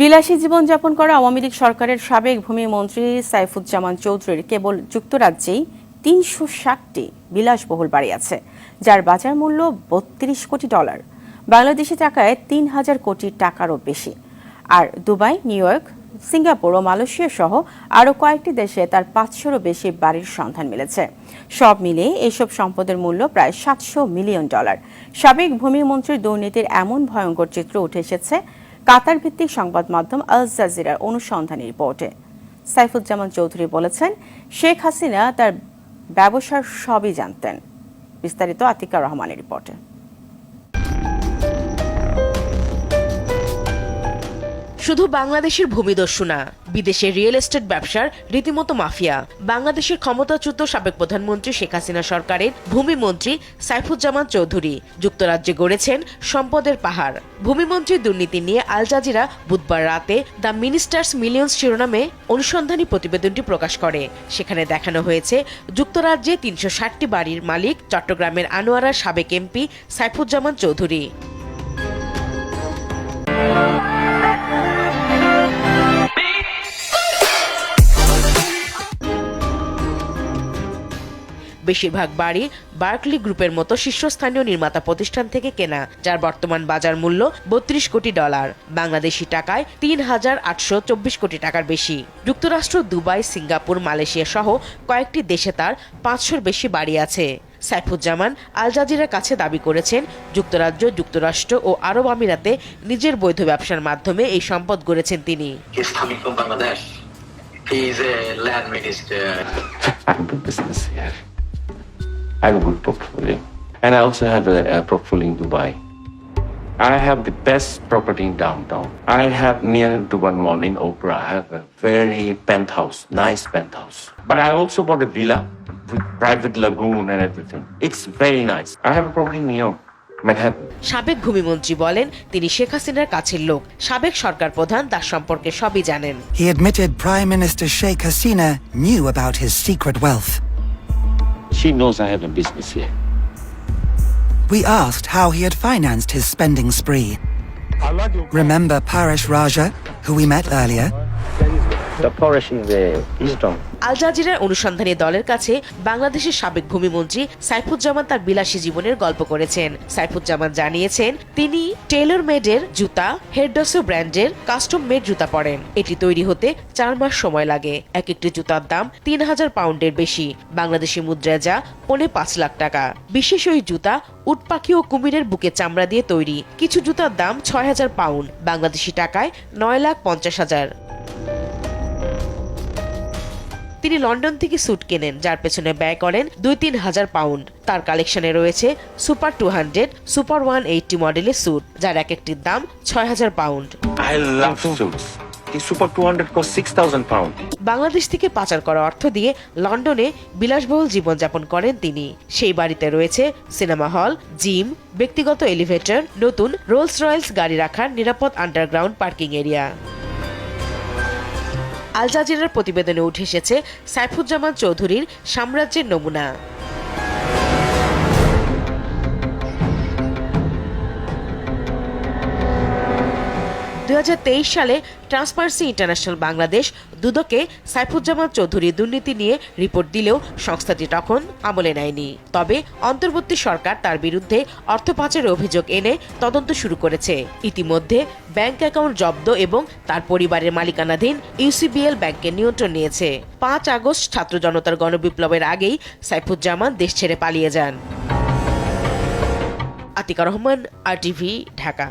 বিলাসী জীবনযাপন করা আওয়ামী লীগ সরকারের সাবেক ভূমিমন্ত্রী সাইফুজ্জামান চৌধুরীর কেবল যুক্তরাজ্যেই তিনশো ষাটটি বিলাসবহুল বাড়ি আছে, যার বাজার মূল্য বত্রিশ কোটি ডলার। বাংলাদেশি টাকায় তিন হাজার কোটি টাকারও বেশি। আর দুবাই, নিউ ইয়র্ক, সিঙ্গাপুর ও মালয়েশিয়া সহ আরও কয়েকটি দেশে তার পাঁচশোরও বেশি বাড়ির সন্ধান মিলেছে। সব মিলিয়ে এসব সম্পদের মূল্য প্রায় সাতশো মিলিয়ন ডলার। সাবেক ভূমিমন্ত্রীর দুর্নীতির এমন ভয়ঙ্কর চিত্র উঠে এসেছে কাতার ভিত্তিক সংবাদ মাধ্যম আল জাজিরার অনুসন্ধানী রিপোর্টে। সাইফুজ্জামান চৌধুরী বলেছেন, শেখ হাসিনা তার ব্যবসার সবই জানতেন। বিস্তারিত আতিকা রহমানের রিপোর্টে। শুধু বাংলাদেশের ভূমিদস্যু না বিদেশের রিয়েল এস্টেট ব্যবসার রীতিমতো মাফিয়া। বাংলাদেশের ক্ষমতাচ্যুত সাবেক প্রধানমন্ত্রী শেখ হাসিনা সরকারের ভূমিমন্ত্রী সাইফুজ্জামান চৌধুরী যুক্তরাজ্যে গড়েছেন সম্পদের পাহাড়। ভূমিমন্ত্রীর দুর্নীতি নিয়ে আল জাজিরা বুধবার রাতে দ্য মিনিস্টার্স মিলিয়ন্স শিরোনামে অনুসন্ধানী প্রতিবেদনটি প্রকাশ করে। সেখানে দেখানো হয়েছে, যুক্তরাজ্যে তিনশো ষাটটি বাড়ির মালিক চট্টগ্রামের আনোয়ারার সাবেক এমপি সাইফুজ্জামান চৌধুরী। বেশিরভাগ বাড়ি বার্কলি গ্রুপের মতো শীর্ষস্থানীয় নির্মাতা প্রতিষ্ঠান থেকে কেনা যার বর্তমান বাজার মূল্য বত্রিশ কোটি ডলার বাংলাদেশি টাকায় তিন হাজার আটশো চব্বিশ কোটি টাকার বেশি যুক্তরাষ্ট্র দুবাই সিঙ্গাপুর মালয়েশিয়া সহ কয়েকটি দেশে তার পাঁচশোর বেশি বাড়ি আছে সাইফুজ্জামান আল জাজিরার কাছে দাবি করেছেন যুক্তরাজ্য যুক্তরাষ্ট্র ও আরব আমিরাতে নিজের বৈধ ব্যবসার মাধ্যমে এই সম্পদ গড়েছেন তিনি a land minister. Business here. I have a good portfolio. And I also have a, a portfolio in Dubai. I have the best property in downtown. I have near Dubai Mall in Opera. I have a very penthouse, nice penthouse. But I also bought a villa with private lagoon and everything. It's very nice. I have a property in New York, Manhattan. সাবেক ভূমিমন্ত্রী বলেন তিনি শেখ হাসিনার কাছের লোক সাবেক সরকার প্রধান তার সম্পর্কে সবই জানেন He admitted Prime Minister Sheikh Hasina knew about his secret wealth. She knows I have a business here. We asked how he had financed his spending spree. Remember Paresh Raja, who we met earlier? আল জাজিরার অনুসন্ধানী দলের কাছে বাংলাদেশের সাবেক ভূমিমন্ত্রী সাইফুজ্জামান তার বিলাসী জীবনের গল্প করেছেন। সাইফুজ্জামান জানিয়েছেন, তিনি টেলর মেডের জুতা হেডডসো ব্র্যান্ডের কাস্টম মেড জুতা পরেন। এটি তৈরি হতে চার মাস সময় লাগে। এক একটি জুতার দাম তিন হাজার পাউন্ডের বেশি। বাংলাদেশি মুদ্রায় যা পৌনে পাঁচ লাখ টাকা। বিশেষ ওই জুতা উট ও কুমিরের বুকে চামড়া দিয়ে তৈরি। কিছু জুতার দাম ছয় হাজার পাউন্ড। বাংলাদেশি টাকায় নয় লাখ পঞ্চাশ হাজার। তিনি লন্ডন থেকে স্যুট কেনেন যার পেছনে ব্যয় করেন দুই তিন হাজার পাউন্ড। তার কালেকশনে রয়েছে Super two hundred Super one eighty মডেলের স্যুট যার এক একটির দাম ছয় হাজার পাউন্ড। 200 costs 6,000 pounds. বাংলাদেশ থেকে পাচার করা অর্থ দিয়ে লন্ডনে বিলাসবহুল জীবনযাপন করেন তিনি। সেই বাড়িতে রয়েছে সিনেমা হল জিম ব্যক্তিগত এলিভেটর নতুন রোলস রয়েলস গাড়ি রাখার নিরাপদ আন্ডারগ্রাউন্ড পার্কিং এরিয়া। আল জাজিরার প্রতিবেদনে উঠে এসেছে সাইফুজ্জামান চৌধুরীর সাম্রাজ্যের নমুনা। দুই হাজার তেইশ সালে ট্রান্সপারেন্সি ইন্টারন্যাশনাল বাংলাদেশ দুদকে সাইফুজ্জামান চৌধুরী দুর্নীতি নিয়ে রিপোর্ট দিলেও সংস্থাটি তখন আমলে নেয়নি। তবে অন্তর্বর্তী সরকার তার বিরুদ্ধে অর্থ পাচারের অভিযোগ এনে তদন্ত শুরু করেছে। ইতিমধ্যে ব্যাংক অ্যাকাউন্ট জব্দ এবং তার পরিবারের মালিকানাধীন ইউসিবিএল ব্যাংকের নিয়ন্ত্রণ নিয়েছে। পাঁচ আগস্ট ছাত্র জনতার গণবিপ্লবের আগেই সাইফুজ্জামান দেশ ছেড়ে পালিয়ে যান। Atika Rahman, R TV Dhaka.